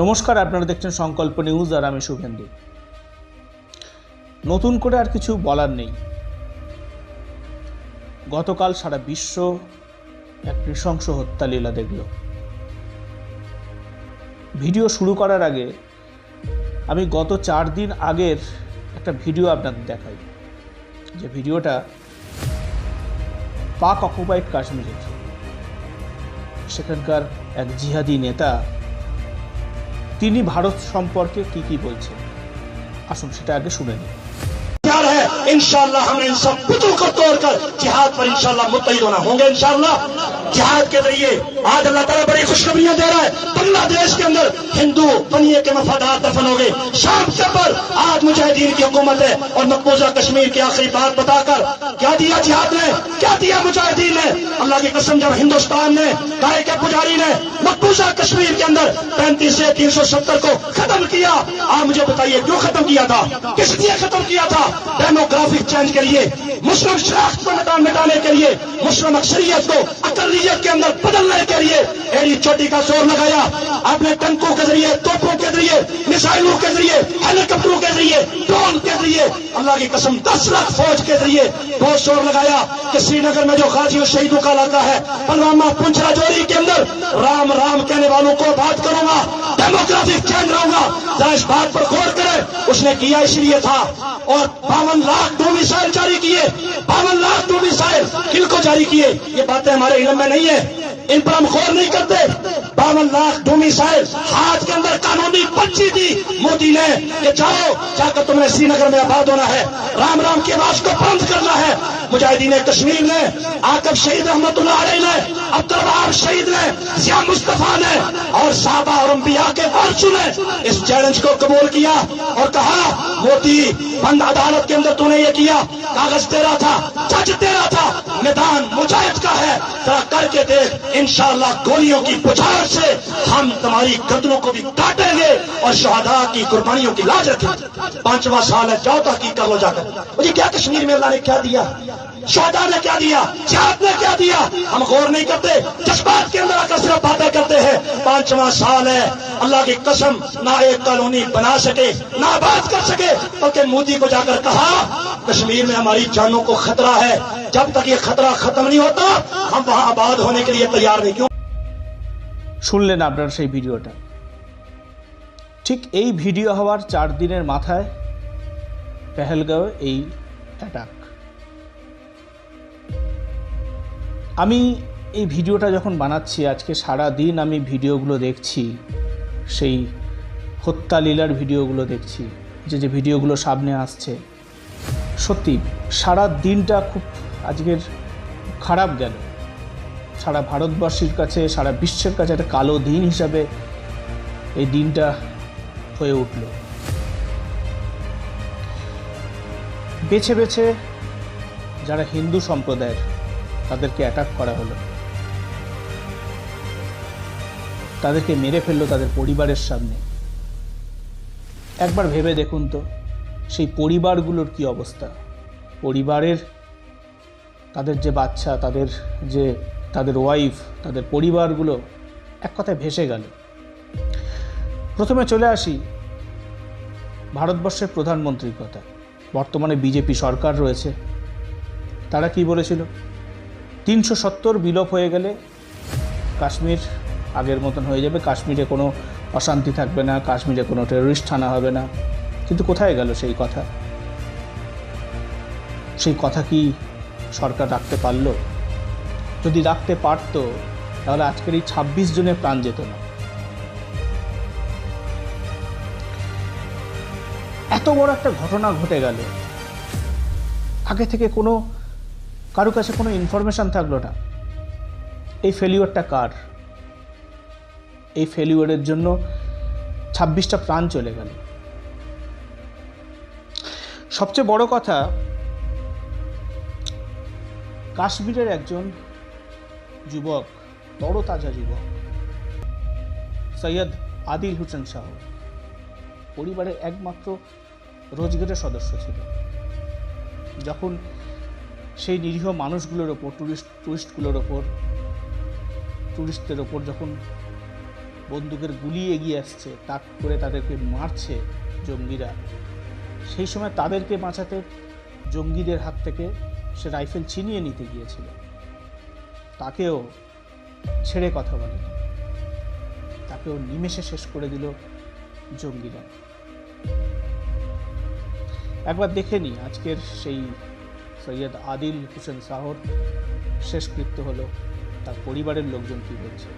নমস্কার, আপনারা দেখছেন সংকল্প নিউজ আর আমি শুভেন্দু। নতুন করে আর কিছু বলার নেই। গতকাল সারা বিশ্ব এক নৃশংস হত্যালীলা দেখল। ভিডিও শুরু করার আগে আমি গত চার দিন আগের একটা ভিডিও আপনাদের দেখাই। যে ভিডিওটা পাক অকুপাইড কাশ্মীরের। সেখানকার এক জিহাদি নেতা তিনি ভারত সম্পর্কে কি কি বলছেন আসুন সেটা আগে শুনে নিই तैयार है इंशाल्लाह हम इन सब बुतों को तोड़कर जिहाद पर इंशाल्लाह मुतहिद होना होंगे इंशाल्लाह جہاد کے ذریعے آج اللہ تعالیٰ بڑی خوشخبریاں دے رہا ہے۔ بنگلہ دیش کے اندر ہندو پنیے کے مفادات دفن ہو گئے۔ شام کے پر آج مجاہدین کی حکومت ہے اور مقبوضہ کشمیر کی آخری بات بتا کر کیا دیا جہاد نے؟ کیا دیا مجاہدین نے؟ اللہ کی قسم جب ہندوستان نے گائے کے پجاری نے مقبوضہ کشمیر کے اندر پینتیس سے تین سو ستر کو ختم کیا۔ آپ مجھے بتائیے کیوں ختم کیا تھا؟ کس لیے ختم کیا تھا؟ ڈیموگرافک چینج کے لیے مسلم شناخت کو مٹانے کے لیے، مسلم اکثریت کو اقلیت کے اندر بدلنے کے لیے ایڑی چوٹی کا زور لگایا۔ آپ نے ٹنکوں کے ذریعے، توپوں کے ذریعے، میزائلوں کے ذریعے ہیلی کاپٹروں کے ذریعے، ڈرون کے ذریعے، اللہ کی قسم دس لاکھ فوج کے ذریعے بہت زور لگایا کہ سری نگر میں جو غازی اور شہیدوں کا علاقہ ہے، پلوامہ پنچرا جوری کے اندر رام رام کہنے والوں کو بات کروں گا ڈیموکریٹک چینج رہوں گا۔ اس بات پر غور کرے اس نے کیا اس لیے تھا؟ اور باون لاکھ دو میسائل جاری کیے، باون لاکھ دو میسائل کن کو جاری کیے۔ یہ باتیں ہمارے علم میں نہیں ہے ان پر ہم غور نہیں کرتے۔ باون لاکھ دو میسائل ہاتھ کے اندر قانونی پچی دی۔ مودی نے کہ جاؤ، جا کر تم نے سری نگر میں آباد ہونا ہے۔ رام رام کی آواز کو بند کرنا ہے۔ مجاہدین کشمیر نے، آکب شہید احمد اللہ علیہ نے عبد الرحاب شہید نے سیا مصطفیٰ نے اور صحابہ اور انبیاء کے وارثوں نے اس چیلنج کو قبول کیا اور کہا موتی بند عدالت کے اندر تو نے یہ کیا؟ کاغذ تیرا تھا، جج تیرا تھا، میدان مجاہد کا ہے۔ ذرا کر کے دیکھ، انشاءاللہ گولیوں کی بجھار سے ہم تمہاری گردنوں کو بھی کاٹیں گے اور شہداء کی قربانیوں کی لاج رکھیں پانچواں سال ہے، جاؤ تحقیق کر لو جا کر۔ مجھے کیا کشمیر میں اللہ نے کیا دیا؟ شہدا نے کیا دیا؟ جات نے کیا دیا؟ ہم غور نہیں کرتے، جذبات کے اندر آ صرف باتیں کرتے ہیں۔ پانچواں سال ہے، اللہ کی قسم نہ ایک کالونی بنا سکے، نہ بات کر سکے، بلکہ مودی کو جا کر کہا، کشمیر میں ہماری جانوں کو خطرہ ہے۔ جب تک یہ خطرہ ختم نہیں ہوتا، ہم وہاں آباد ہونے کے لیے تیار نہیں۔ کیوں؟ سن لینا সেই ٹھیک یہ ویڈیو ভিডিও چار دن দিনের মাথায় পেহেলগাঁও এই অ্যাটাক আমি এই ভিডিওটা যখন বানাচ্ছি, আজকে সারা দিন আমি ভিডিওগুলো দেখছি, সেই হত্যা লীলার ভিডিওগুলো দেখছি, যে যে ভিডিওগুলো সামনে আসছে। সত্যি, সারা দিনটা খুব আজকের খারাপ গেল। সারা ভারতবর্ষের কাছে, সারা বিশ্বের কাছে একটা কালো দিন হিসাবে এই দিনটা হয়ে উঠল। বেছে বেছে যারা হিন্দু সম্প্রদায়ের তাদেরকে অ্যাটাক করা হলো। তাদেরকে মেরে ফেলল তাদের পরিবারের সামনে। একবার ভেবে দেখুন তো, সেই পরিবারগুলোর কি অবস্থা? পরিবারের, তাদের যে বাচ্চা, তাদের যে, তাদের ওয়াইফ তাদের পরিবারগুলো এক কথায় ভেসে গেল। প্রথমে চলে আসি ভারতবর্ষের প্রধানমন্ত্রীর কথা। বর্তমানে বিজেপি সরকার রয়েছে। তারা কি বলেছিল? তিনশো সত্তর বিলোপ হয়ে গেলে কাশ্মীর আগের মতন হয়ে যাবে। কাশ্মীরে কোনো অশান্তি থাকবে না, কাশ্মীরে কোনো টেরোরিস্ট থানা হবে না। কিন্তু কোথায় গেল সেই কথা? সেই কথা কি সরকার রাখতে পারল? যদি রাখতে পারতো, তাহলে আজকের এই ছাব্বিশ জনের প্রাণ যেত না। এত বড় একটা ঘটনা ঘটে গেল। আগে থেকে কোনো কারও কাছে কোনো ইনফরমেশন থাকল না। এই ফেলিওরটা কার? এই ফেলিওরের জন্য ছাব্বিশটা প্রাণ চলে গেল। সবচেয়ে বড় কথা, কাশ্মীরের একজন যুবক, তরতাজা যুবক, সৈয়দ আদিল হোসেন শাহ, পরিবারের একমাত্র রোজগারের সদস্য ছিল। যখন সেই নিরীহ মানুষগুলোর ওপর টুরিস্ট টুরিস্টগুলোর ওপর টুরিস্টদের ওপর যখন বন্দুকের গুলি এগিয়ে আসছে, তাক করে তাদেরকে মারছে জঙ্গিরা, সেই সময় তাদেরকে বাঁচাতে জঙ্গিদের হাত থেকে সে রাইফেল ছিনিয়ে নিতে গিয়েছিল। তাকেও ছেড়ে কথা বলে। তাকেও নিমেষে শেষ করে দিল জঙ্গিরা। একবার দেখে নি আজকের সেই সৈয়দ আদিল হোসেন শাহর শেষকৃত্য হলো তার পরিবারের লোকজন কি বলছে?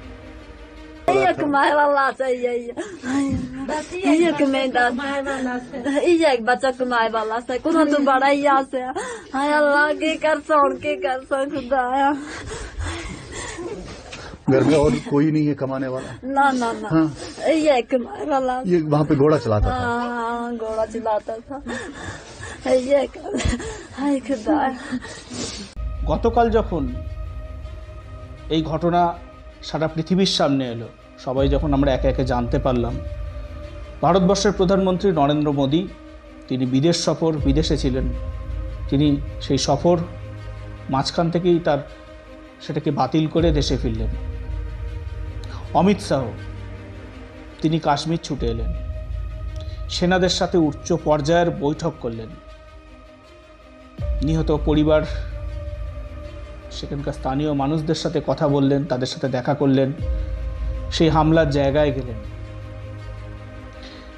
گھر میں اور کوئی نہیں ہے کمانے والا یہ وہاں پہ گھوڑا چلاتا تھا گھوڑا چلاتا تھا গতকাল যখন এই ঘটনা সারা পৃথিবীর সামনে এলো, সবাই যখন আমরা একে একে জানতে পারলাম, ভারতবর্ষের প্রধানমন্ত্রী নরেন্দ্র মোদী, তিনি বিদেশ সফর, বিদেশে ছিলেন। তিনি সেই সফর মাঝখান থেকেই তার সেটাকে বাতিল করে দেশে ফিরলেন। অমিত শাহ, তিনি কাশ্মীর ছুটে এলেন। সেনাদের সাথে উচ্চ পর্যায়ের বৈঠক করলেন। নিহত পরিবার সেখানকার স্থানীয় মানুষদের সাথে কথা বললেন তাদের সাথে দেখা করলেন সেই হামলার জায়গায় গেলেন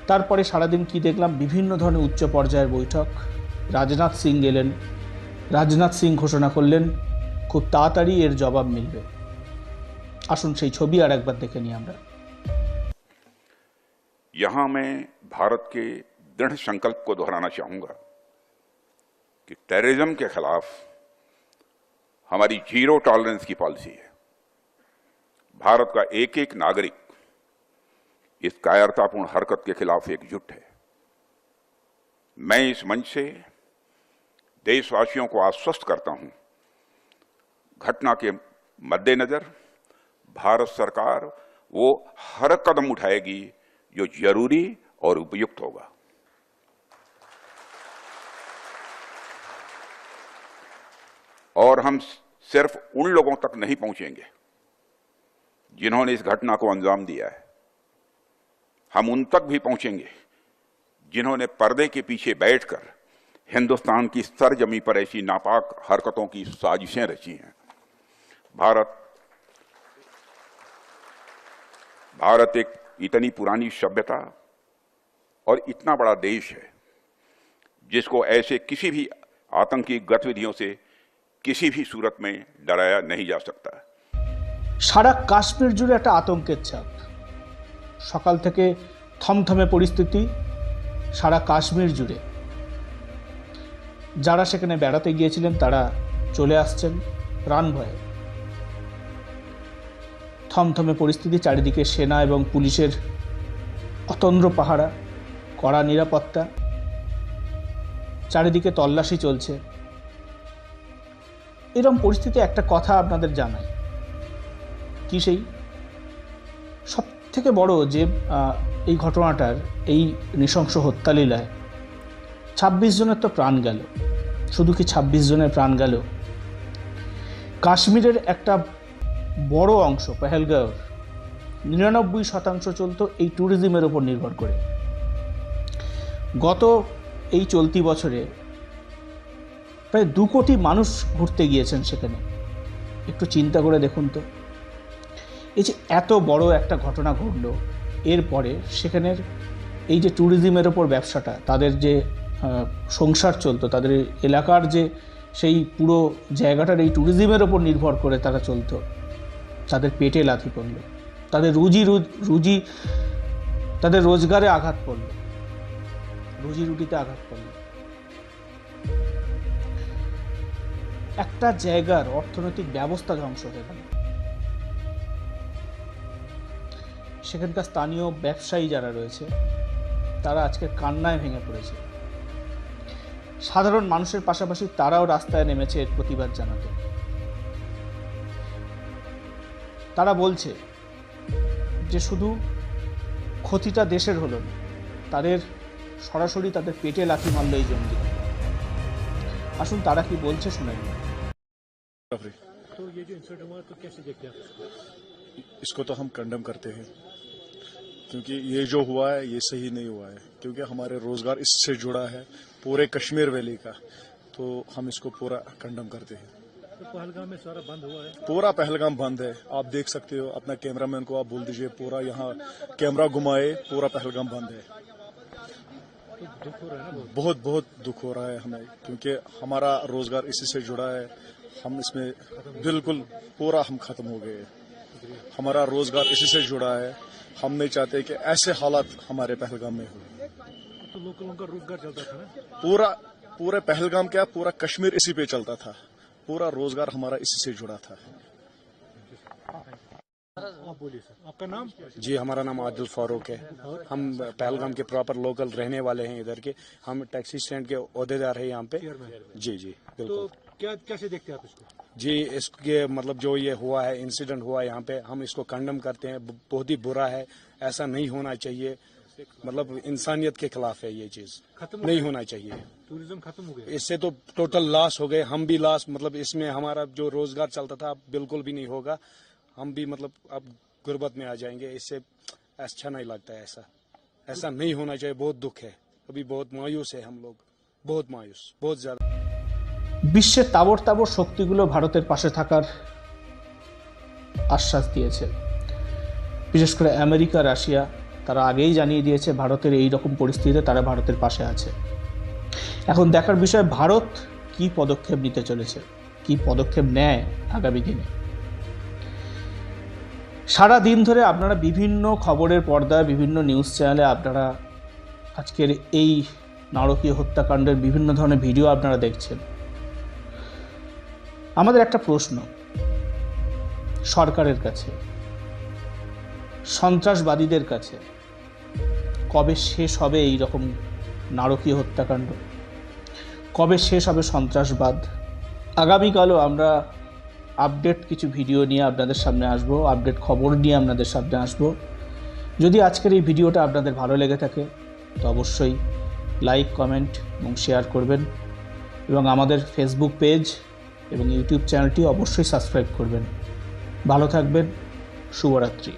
তারপরে সারাদিন কি দেখলাম বিভিন্ন ধরনের উচ্চ পর্যায়ের বৈঠক রাজনাথ সিং গেলেন রাজনাথ সিং ঘোষণা করলেন খুব তাড়াতাড়ি এর জবাব মিলবে আসুন সেই ছবি আর একবার দেখে নিই আমরা यहां मैं भारत के दृढ़ संकल्प को दोहराना चाहूंगा کہ ٹیررزم کے خلاف ہماری جیرو ٹالرنس کی پالیسی ہے۔ بھارت کا ایک ایک ناگرک اس قائرتہ پون حرکت کے خلاف ایک جٹ ہے۔ میں اس منچ سے دیش واشیوں کو آشوست کرتا ہوں۔ گھٹنا کے مد نظر بھارت سرکار وہ ہر قدم اٹھائے گی جو ضروری اور اپیقت ہوگا۔ اور ہم صرف ان لوگوں تک نہیں پہنچیں گے جنہوں نے اس گھٹنا کو انجام دیا ہے۔ ہم ان تک بھی پہنچیں گے جنہوں نے پردے کے پیچھے بیٹھ کر ہندوستان کی سرجمی پر ایسی ناپاک حرکتوں کی سازشیں رچی ہیں۔ بھارت بھارت ایک اتنی پرانی سبھیتا اور اتنا بڑا دیش ہے جس کو ایسے کسی بھی آتنکی گتیودھیوں سے किसी भी सूरत में डराया नहीं जा सकता সারা কাশ্মীর জুড়ে একটা আতঙ্কের ছাপ সকাল থেকে থমথমে পরিস্থিতি সারা কাশ্মীর জুড়ে যারা সেখানে বেড়াতে গিয়েছিলেন তারা চলে আসছেন প্রাণ ভয়ে থমথমে পরিস্থিতি চারিদিকে সেনা এবং পুলিশের অতন্দ্র পাহারা কড়া নিরাপত্তা চারিদিকে তল্লাশি চলছে এরম পরিস্থিতি একটা কথা আপনাদের জানাই। কি সেই? সব থেকে বড় যে এই ঘটনাটার, এই নৃশংস হত্যালীলায় ছাব্বিশ জনের তো প্রাণ গেল। শুধু কি ছাব্বিশ জনের প্রাণ গেল? কাশ্মীরের একটা বড় অংশ, পেহেলগাঁওর, নিরানব্বই শতাংশ চলত এই ট্যুরিজমের ওপর নির্ভর করে। গত এই চলতি বছরে প্রায় দু কোটি মানুষ ঘুরতে গিয়েছেন সেখানে। একটু চিন্তা করে দেখুন তো। এই যে এত বড় একটা ঘটনা ঘটলো, এরপরে সেখানের এই যে ট্যুরিজমের ওপর ব্যবসাটা, তাদের যে সংসার চলতো, তাদের এলাকার যে সেই পুরো জায়গাটার এই ট্যুরিজমের ওপর নির্ভর করে তারা চলতো। তাদের পেটে লাথি পড়ল। তাদের রুজি রুজি, তাদের রোজগারে আঘাত পড়ল। রুজি রুটিতে আঘাত পড়ল। একটা জায়গার অর্থনৈতিক ব্যবস্থা ধ্বংস হয়ে গেল। সেখানকার স্থানীয় ব্যবসায়ী যারা রয়েছে, তারা আজকে কান্নায় ভেঙে পড়েছে। সাধারণ মানুষের পাশাপাশি তারাও রাস্তায় নেমেছে এর প্রতিবাদ জানাতে। তারা বলছে যে শুধু ক্ষতিটা দেশের হলো তাদের সরাসরি তাদের পেটে লাথি মারল এই জঙ্গি আসুন তারা কি বলছে শুনে নিন। تو یہ جو انسیڈنٹ ہوا تو کیسے دیکھتے ہیں اس کو؟ تو ہم کنڈم کرتے ہیں کیونکہ یہ جو ہوا ہے یہ صحیح نہیں ہوا ہے کیونکہ ہمارے روزگار اس سے جڑا ہے پورے کشمیر ویلی کا تو ہم اس کو پورا کنڈم کرتے ہیں۔ پہلگام میں سارا بند ہوا ہے؟ پورا پہلگام بند ہے۔ آپ دیکھ سکتے ہو اپنا کیمرہ مین کو آپ بول دیجیے پورا یہاں کیمرہ گھمائے پورا پہلگام بند ہے۔ بہت بہت دکھ ہو رہا ہے ہمیں کیونکہ ہمارا روزگار اسی سے جڑا ہے۔ ہم اس میں بالکل پورا ہم ختم ہو گئے ہمارا روزگار اسی سے جڑا ہے۔ ہم نہیں چاہتے کہ ایسے حالات ہمارے پہلگام میں ہوئے پورا پورے پہلگام کیا؟ پورا کشمیر اسی پہ چلتا تھا۔ پورا روزگار ہمارا اسی سے جڑا تھا۔ آپ کا نام؟ جی ہمارا نام عادل فاروق ہے۔ ہم پہلگام کے پراپر لوکل رہنے والے ہیں ادھر کے۔ ہم ٹیکسی اسٹینڈ کے عہدے دار ہیں یہاں پہ۔ جی جی بالکل۔ کیا کیسے دیکھتے ہیں آپ اس کو؟ جی اس کے مطلب جو یہ ہوا ہے انسیڈنٹ ہوا ہے یہاں پہ ہم اس کو کنڈم کرتے ہیں بہت ہی برا ہے ایسا نہیں ہونا چاہیے۔ مطلب انسانیت کے خلاف ہے یہ چیز ختم نہیں ہونا چاہیے۔ ٹوریزم ختم ہو گیا۔ اس سے تو ٹوٹل لاس ہو گئے۔ ہم بھی لاس مطلب اس میں ہمارا جو روزگار چلتا تھا اب بالکل بھی نہیں ہوگا۔ ہم بھی مطلب اب غربت میں آ جائیں گے۔ اس سے اچھا نہیں لگتا ہے ایسا۔ ایسا نہیں ہونا چاہیے۔ بہت دکھ ہے۔ ابھی بہت مایوس ہے ہم لوگ۔ بہت مایوس بہت زیادہ۔ বিশ্বের তাবড় তাবড় শক্তিগুলো ভারতের পাশে থাকার আশ্বাস দিয়েছে। বিশেষ করে আমেরিকা, রাশিয়া, তারা আগেই জানিয়ে দিয়েছে ভারতের এই রকম পরিস্থিতিতে তারা ভারতের পাশে আছে। এখন দেখার বিষয়, ভারত কি পদক্ষেপ নিতে চলেছে? কি পদক্ষেপ নেয় আগামী দিনে? সারা দিন ধরে আপনারা বিভিন্ন খবরের পর্দায়, বিভিন্ন নিউজ চ্যানেলে আপনারা আজকের এই নারকীয় হত্যাকাণ্ডের বিভিন্ন ধরনের ভিডিও আপনারা দেখছেন। আমাদের একটা প্রশ্ন। সরকারের কাছে, সন্ত্রাসবাদীদের কাছে, কবে শেষ হবে এই রকম নারকীয় হত্যাকাণ্ড? কবে শেষ হবে সন্ত্রাসবাদ? আগামীকালও আমরা আপডেট কিছু ভিডিও নিয়ে আপনাদের সামনে আসব, আপডেট খবর নিয়ে আপনাদের সামনে আসব। যদি আজকের এই ভিডিওটা আপনাদের ভালো লেগে থাকে, তো অবশ্যই লাইক, কমেন্ট এবং শেয়ার করবেন। এবং আমাদের ফেসবুক পেজ এবং ইউটিউব চ্যানেলটি অবশ্যই সাবস্ক্রাইব করবেন। ভালো থাকবেন শুভরাত্রি।